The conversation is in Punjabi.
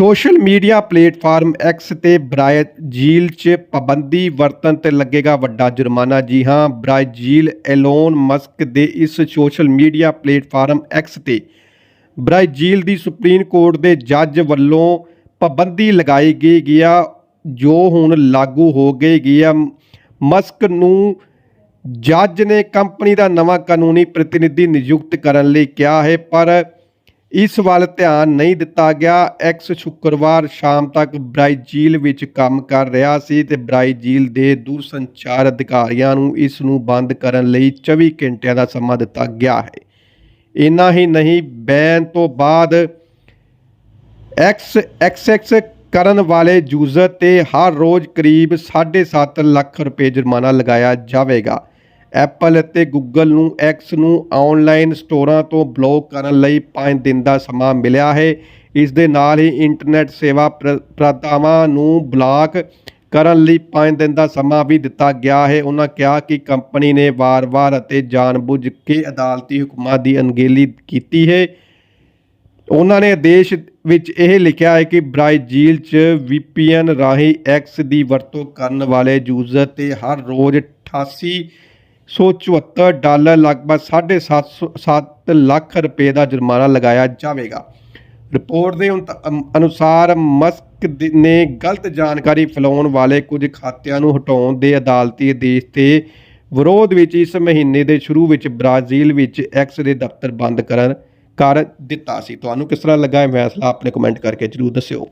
ਸੋਸ਼ਲ ਮੀਡੀਆ ਪਲੇਟਫਾਰਮ ਐਕਸ ਤੇ ਬ੍ਰਾਜ਼ੀਲ 'ਚ ਪਾਬੰਦੀ ਵਰਤਣ ਤੇ ਲੱਗੇਗਾ ਵੱਡਾ ਜੁਰਮਾਨਾ। ਜੀ ਹਾਂ ਬ੍ਰਾਜ਼ੀਲ ਐਲੋਨ ਮਸਕ ਦੇ ਇਸ ਸੋਸ਼ਲ ਮੀਡੀਆ ਪਲੇਟਫਾਰਮ ਐਕਸ ਤੇ ਬ੍ਰਾਜ਼ੀਲ ਦੀ ਸੁਪਰੀਮ ਕੋਰਟ ਦੇ ਜੱਜ ਵੱਲੋਂ ਪਾਬੰਦੀ ਲਗਾਈ ਗਈ ਗਿਆ, ਜੋ ਹੁਣ ਲਾਗੂ ਹੋ ਗਈ ਹੈ ਮਸਕ ਨੂੰ ਜੱਜ ਨੇ ਕੰਪਨੀ ਦਾ ਨਵਾਂ ਕਾਨੂੰਨੀ ਪ੍ਰਤੀਨਿਧੀ ਨਿਯੁਕਤ ਕਰਨ ਲਈ ਕਿਹਾ ਹੈ, ਪਰ ਇਸ ਵੱਲ ਧਿਆਨ ਨਹੀਂ ਦਿੱਤਾ ਗਿਆ। ਐਕਸ ਸ਼ੁੱਕਰਵਾਰ ਸ਼ਾਮ ਤੱਕ ਬ੍ਰਾਜ਼ੀਲ ਵਿੱਚ ਕੰਮ ਕਰ ਰਿਹਾ ਸੀ ਤੇ ਬ੍ਰਾਜ਼ੀਲ ਦੇ ਦੂਰਸੰਚਾਰ ਅਧਿਕਾਰੀਆਂ ਨੂੰ ਇਸ ਨੂੰ ਬੰਦ ਕਰਨ ਲਈ 24 ਘੰਟਿਆਂ ਦਾ ਸਮਾਂ ਦਿੱਤਾ ਗਿਆ ਹੈ। ਇੰਨਾ ਹੀ ਨਹੀਂ, ਬੈਨ ਤੋਂ ਬਾਅਦ ਐਕਸ ਐਕਸਐਕਸ ਕਰਨ ਵਾਲੇ ਯੂਜ਼ਰ ਤੇ ਹਰ ਰੋਜ਼ ਕਰੀਬ 7.5 ਲੱਖ ਰੁਪਏ ਜੁਰਮਾਨਾ ਲਗਾਇਆ ਜਾਵੇਗਾ। ਐਪਲ ਅਤੇ ਗੂਗਲ ਨੂੰ ਐਕਸ ਨੂੰ ਆਨਲਾਈਨ ਸਟੋਰਾਂ ਤੋਂ ਬਲੌਕ ਕਰਨ ਲਈ 5 ਦਿਨ ਦਾ ਸਮਾਂ ਮਿਲਿਆ ਹੈ। ਇਸ ਦੇ ਨਾਲ ਹੀ ਇੰਟਰਨੈਟ ਸੇਵਾ ਪ੍ਰ- ਪ੍ਰਦਾਤਾਵਾਂ ਨੂੰ ਬਲਾਕ ਕਰਨ ਲਈ 5 ਦਿਨ ਦਾ ਸਮਾਂ ਵੀ ਦਿੱਤਾ ਗਿਆ ਹੈ। ਉਹਨਾਂ ਕਿਹਾ ਕਿ ਕੰਪਨੀ ਨੇ ਵਾਰ-ਵਾਰ ਅਤੇ ਜਾਣਬੁੱਝ ਕੇ ਅਦਾਲਤੀ ਹੁਕਮਾਂ ਦੀ ਅਣਗਹਿਲੀ ਕੀਤੀ ਹੈ। ਉਹਨਾਂ ਨੇ ਆਦੇਸ਼ ਵਿੱਚ ਇਹ ਲਿਖਿਆ ਹੈ ਕਿ ਬ੍ਰਾਜ਼ੀਲ 'ਚ VPN ਰਾਹੀਂ X ਦੀ ਵਰਤੋਂ ਕਰਨ ਵਾਲੇ ਯੂਜ਼ਰ ਤੇ ਹਰ ਰੋਜ਼ 8874 ਡਾਲਰ ਲਗਭਗ 7.5 ਲੱਖ ਰੁਪਏ ਦਾ ਜੁਰਮਾਨਾ ਲਗਾਇਆ ਜਾਵੇਗਾ। ਰਿਪੋਰਟ ਦੇ ਉਨ- ਅਨੁਸਾਰ ਮਸਕ ਨੇ ਗਲਤ ਜਾਣਕਾਰੀ ਫੈਲਾਉਣ ਵਾਲੇ ਕੁਝ ਖਾਤਿਆਂ ਨੂੰ ਹਟਾਉਣ ਦੇ ਅਦਾਲਤੀ ਆਦੇਸ਼ ਤੇ ਵਿਰੋਧ ਵਿੱਚ ਇਸ ਮਹੀਨੇ ਦੇ ਸ਼ੁਰੂ ਵਿੱਚ ਬ੍ਰਾਜ਼ੀਲ ਵਿੱਚ ਐਕਸ ਦੇ ਦਫ਼ਤਰ ਬੰਦ ਕਰਨ ਕਰ ਦਿੱਤਾ ਸੀ। ਤੁਹਾਨੂੰ ਕਿਸ ਤਰ੍ਹਾਂ ਲੱਗਾ ਇਹ ਫੈਸਲਾ? ਆਪਣੇ ਕਮੈਂਟ ਕਰਕੇ ਜਰੂਰ ਦੱਸਿਓ।